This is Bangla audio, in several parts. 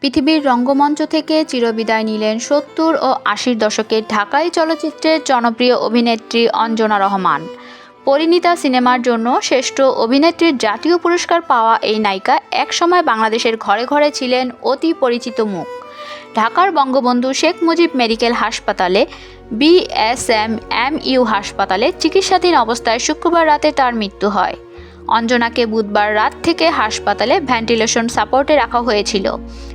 পৃথিবীর রঙ্গমঞ্চ থেকে চিরবিদায় নিলেন সত্তর ও আশির দশকের ঢাকাই চলচ্চিত্রের জনপ্রিয় অভিনেত্রী অঞ্জনা রহমান। পরিণীতা সিনেমার জন্য শ্রেষ্ঠ অভিনেত্রীর জাতীয় পুরস্কার পাওয়া এই নায়িকা একসময় বাংলাদেশের ঘরে ঘরে ছিলেন অতি পরিচিত মুখ। ঢাকার বঙ্গবন্ধু শেখ মুজিব মেডিকেল হাসপাতালে বিএসএম এম ইউ হাসপাতালে চিকিৎসাধীন অবস্থায় শুক্রবার রাতে তার মৃত্যু হয়। অঞ্জনাকে বুধবার রাত থেকে হাসপাতালে ভেন্টিলেশন সাপোর্টে রাখা হয়েছিল।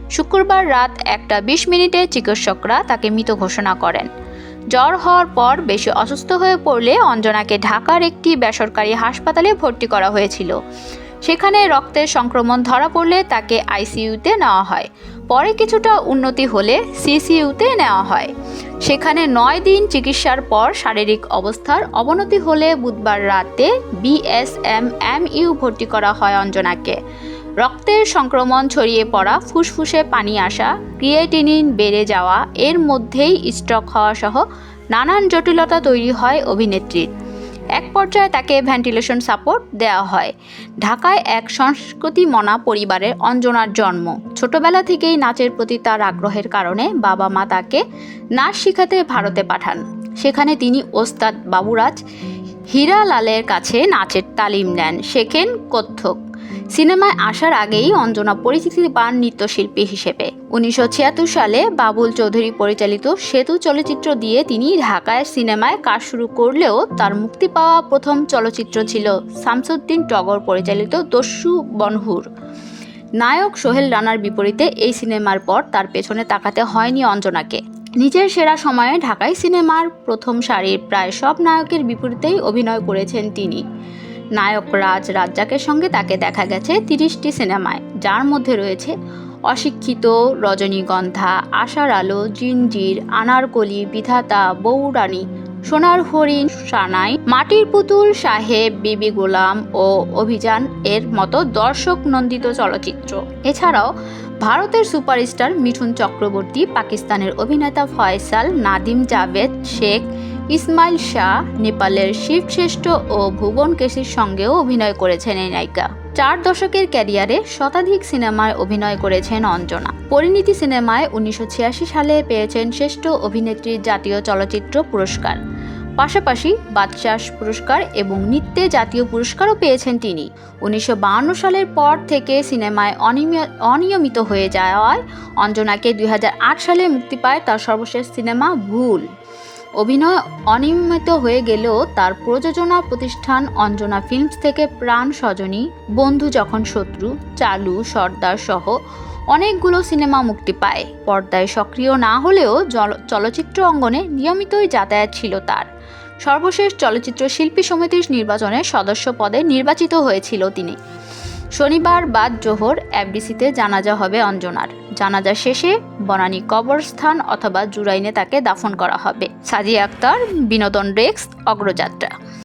শুক্রবার রাত একটা বিশ মিনিটে চিকিৎসকরা তাকে মৃত ঘোষণা করেন। জ্বর হওয়ার পর বেশি অসুস্থ হয়ে পড়লে অঞ্জনাকে ঢাকার একটি বেসরকারি হাসপাতালে ভর্তি করা হয়েছিল। সেখানে রক্তের সংক্রমণ ধরা পড়লে তাকে আইসিইউতে নেওয়া হয়। পরে কিছুটা উন্নতি হলে সিসিইউতে নেওয়া হয়। সেখানে নয় দিন চিকিৎসার পর শারীরিক অবস্থার অবনতি হলে বুধবার রাতে বিএসএম এম ইউ ভর্তি করা হয় অঞ্জনাকে। রক্তের সংক্রমণ ছড়িয়ে পড়া ফুসফুসে পানি আসা, ক্রিয়েটিনিন বেড়ে যাওয়া, এর মধ্যেই স্ট্রোক হওয়া সহ নানান জটিলতা তৈরি হয় অভিনেত্রীর। এক পর্যায়ে তাকে ভেন্টিলেশন সাপোর্ট দেওয়া হয়। ঢাকায় এক সংস্কৃতি মনা পরিবারের অঞ্জনার জন্ম। ছোটবেলা থেকেই নাচের প্রতি তার আগ্রহের কারণে বাবা মা তাকে নাচ শিখাতে ভারতে পাঠান। সেখানে তিনি ওস্তাদ বাবুরাজ হীরালালের কাছে নাচের তালিম নেন শেখেন কত্থক। সিনেমায় আসার আগেই অঞ্জনা পরিচিতি পান নৃত্যশিল্পী হিসেবে। উনিশশো ছিয়াত্তর সালে বাবুল চৌধুরী পরিচালিত সেতু চলচ্চিত্র দিয়ে তিনি ঢাকায় সিনেমায় কাজ শুরু করলেও তার মুক্তি পাওয়া প্রথম চলচ্চিত্র ছিল শামসুদ্দিন টগর পরিচালিত দস্যু বনহুর। নায়ক সোহেল রানার বিপরীতে এই সিনেমার পর তার পেছনে তাকাতে হয়নি অঞ্জনাকে। নিজের সেরা সময়ে ঢাকাই সিনেমার প্রথম সারির প্রায় সব নায়কের বিপরীতেই অভিনয় করেছেন তিনি। নায়ক রাজ রাজ্জাকের সঙ্গে তাকে দেখা গেছে তিরিশটি সিনেমায়, যার মধ্যে রয়েছে অশিক্ষিত, রজনীগন্ধা, আশার আলো, জিনজির, আনারকলি, বিধাতা বৌরানী সোনার হরিণ সানাই, মাটির পুতুল সাহেব, বিবি গোলাম ও অভিযান এর মতো দর্শক নন্দিত চলচ্চিত্র। এছাড়াও ভারতের সুপারস্টার মিঠুন চক্রবর্তী, পাকিস্তানের অভিনেতা ফয়সাল, নাদিম জাভেদ, শেখ ইসমাইল শাহ নেপালের শিবশ্রেষ্ঠ ও ভুবন কেশির সঙ্গেও অভিনয় করেছেন এই নায়িকা। চার দশকের ক্যারিয়ারে শতাধিক সিনেমায় অভিনয় করেছেন অঞ্জনা। পরিণীতি সিনেমায় উনিশশো ছিয়াশি সালে পেয়েছেন শ্রেষ্ঠ অভিনেত্রীর জাতীয় চলচ্চিত্র পুরস্কার। পাশাপাশি বাদশাস পুরস্কার এবং নৃত্যে জাতীয় পুরস্কারও পেয়েছেন তিনি। উনিশশো সালের পর থেকে সিনেমায় অনিয়মি- অনিয়মিত হয়ে যাওয়ায় অঞ্জনাকে দুই হাজার আট সালে মুক্তি পায় তার সর্বশেষ সিনেমা ভুল। অভিনয় অনিয়মিত হয়ে গেলেও তার প্রযোজনা প্রতিষ্ঠান অঞ্জনা ফিল্মস থেকে প্রাণ সজনী, বন্ধু যখন শত্রু, চালু, সর্দার সহ অনেকগুলো সিনেমা মুক্তি পায়। পর্দায় সক্রিয় না হলেও চলচ্চিত্র অঙ্গনে নিয়মিতই যাতায়াত ছিল তার। সর্বশেষ চলচ্চিত্র শিল্পী সমিতির নির্বাচনে সদস্য পদে নির্বাচিত হয়েছিল তিনি। শনিবার বাদ জোহর এফডিসিতে জানাজা হবে অঞ্জনার। জানাজা শেষে বনানী কবরস্থান অথবা জুরাইনে তাকে দাফন করা হবে। সাজিয়া আক্তার, বিনোদন ডেস্ক, অগ্রযাত্রা।